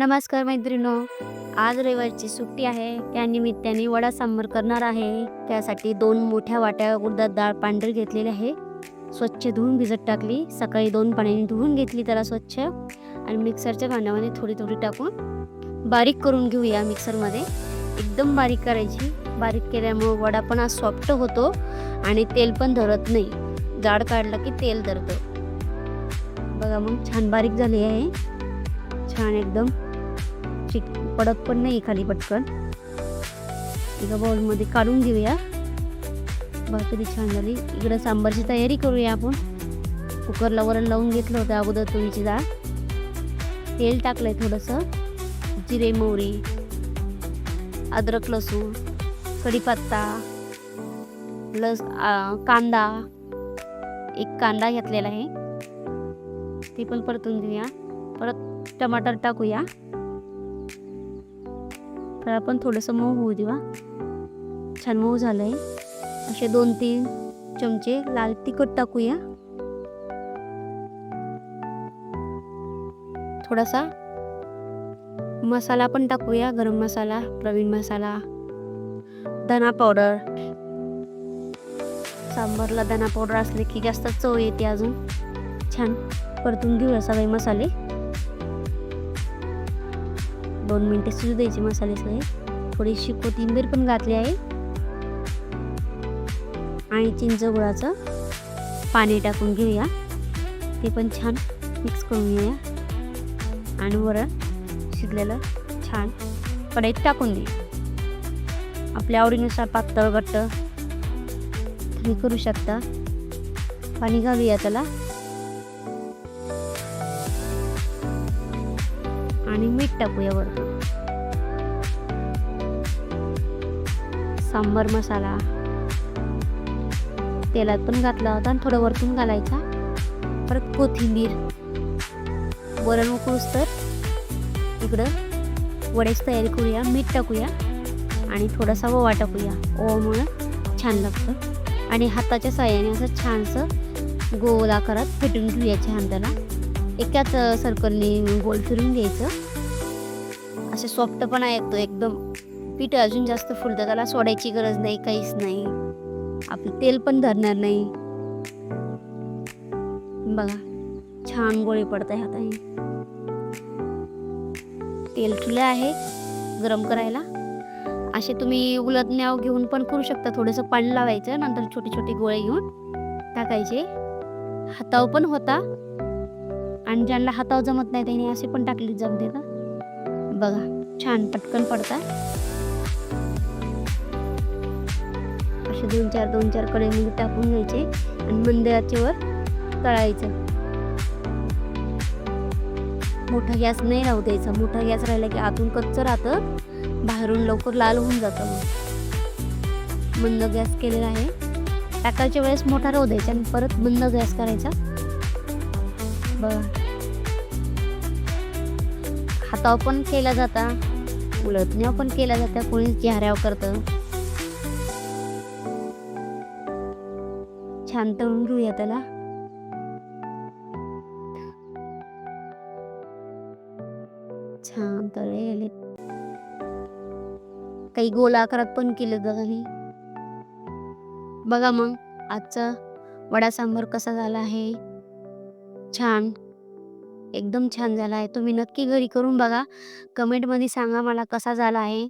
नमस्कार मैत्रिणो आज रविवारची सुट्टी आहे. त्यानिमित्ताने वडा सांबर करणार आहे. त्यासाठी दोन मोठ्या वाट्या उडदात डाळ पांढरी घेतलेली आहे. स्वच्छ धुवून भिजत टाकली. सकाळी दोन पाण्याने धुवून घेतली त्याला स्वच्छ. आणि मिक्सरच्या भांड्यामध्ये थोडी थोडी टाकून बारीक करून घेऊया मिक्सरमध्ये. एकदम बारीक करायची. बारीक केल्यामुळं वडा पण आज सॉफ्ट होतो आणि तेल पण धरत नाही. जाड काढलं की तेल धरतं. बघा मग छान बारीक झाली आहे. छान एकदम चिक पडत पण नाही खाली पटकन. एका बाउलमध्ये काढून घेऊया. भाकरी छान झाली. इकडं सांबारची तयारी करूया आपण. कुकरला वरण लावून घेतलं होतं अगोदर तुरीची डाळ. तेल टाकलंय थोडंसं. जिरे मोहरी अद्रक लसूण कढीपत्ता लस कांदा. एक कांदा घेतलेला आहे. ते पण परतून घेऊया. परत टमाटर टाकूया. तर आपण थोडंसं मऊ होऊ देवा छान मऊ झालं आहे असे दोन तीन चमचे लाल तिखट टाकूया. थोडासा मसाला पण टाकूया गरम मसाला प्रवीण मसाला धना पावडर. सांबारला धना पावडर असले की जास्त चव येते अजून. छान परतून घेऊया सगळे मसाले. दोन मिनिटे शिजू द्यायचे मसाले सगळे थोडीशी कोथिंबीर पण घातली आहे. आणि चिंच गुळाचं पाणी टाकून घेऊया. ते पण छान मिक्स करून घेऊया. आणि वरण शिजलेलं छान कढईत टाकून देऊ. आपल्या आवडीनुसार पातळ घट्ट तुम्ही करू शकता. पाणी घालूया त्याला. आणि मीठ टाकूया वरतून. सांबर मसाला. तेलात पण घातला होता आणि थोडं वरतून घालायचा. परत कोथिंबीर. वरण उकळूस तर इकडं वडेच तयारी करूया मीठ टाकूया आणि थोडासा ओवा टाकूया. ओवामुळं छान लागतं. आणि हाताच्या साह्याने असं छानसं गोल आकारात फेटून घेऊया छान त्याला. एकाच सर्कलने गोल फिरून घ्यायचं. असे सॉफ्टपणा येतो एकदम. पीठ अजून जास्त फुलतं त्याला सोडायची गरज नाही काहीच नाही. आपलं तेल पण धरणार नाही. बघा छान गोळी पडत आहे हाताने तेल ठुले आहे गरम करायला. असे तुम्ही उलटण्याव घेऊन पण करू शकता. थोडंसं पाणी लावायचं नंतर छोटे छोटे गोळे घेऊन टाकायचे. हातावर पण होता. आणि ज्यांना हातावर जमत नाही त्यांनी असे पण टाकले जमते का बघा छान पटकन पडतात असे दोन चार दोन चार कढईमध्ये टाकून घ्यायचे आणि मंद वर तळायचं. मोठा गॅस नाही राहू द्यायचा. मोठा गॅस राहिला की आतून कच्च राहतं. बाहेरून लवकर लाल होऊन जातं मग. मंद गॅस केलेला आहे. टाकायच्या वेळेस मोठा राहू द्यायचा आणि परत मंद गॅस करायचा. बघा. हातावर पण केला जाता उलटण्यावर पण केला जाता कोणी चेहऱ्यावर करतं. छान तळून घेऊया त्याला. छान तळले काही गोल आकारात पण केलं बघा मी बघा मग आजचा वडा सांबर कसा झाला आहे. छान. एकदम छान झाला आहे. तुम्ही नक्की घरी करून बघा. कमेंटमध्ये सांगा मला कसा झाला आहे.